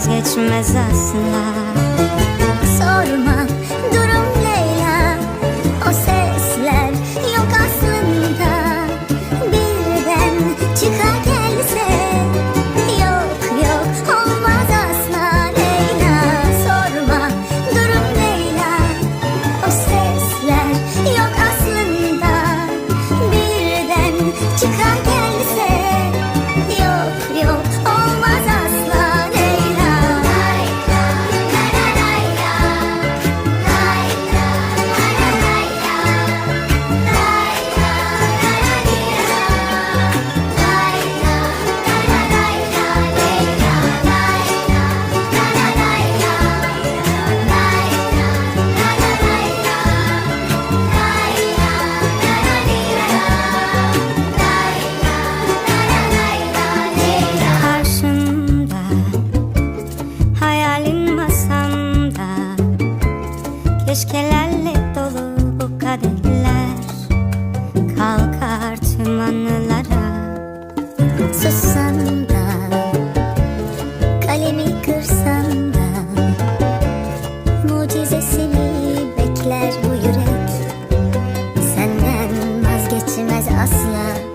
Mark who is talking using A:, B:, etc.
A: vazgeçmez asla Hayale dolu bu kadehler. Kalkar tüm anılara.
B: Sussam da Kalemi kırsam da Mucizesini bekler bu yürek. Senden vazgeçmez asla.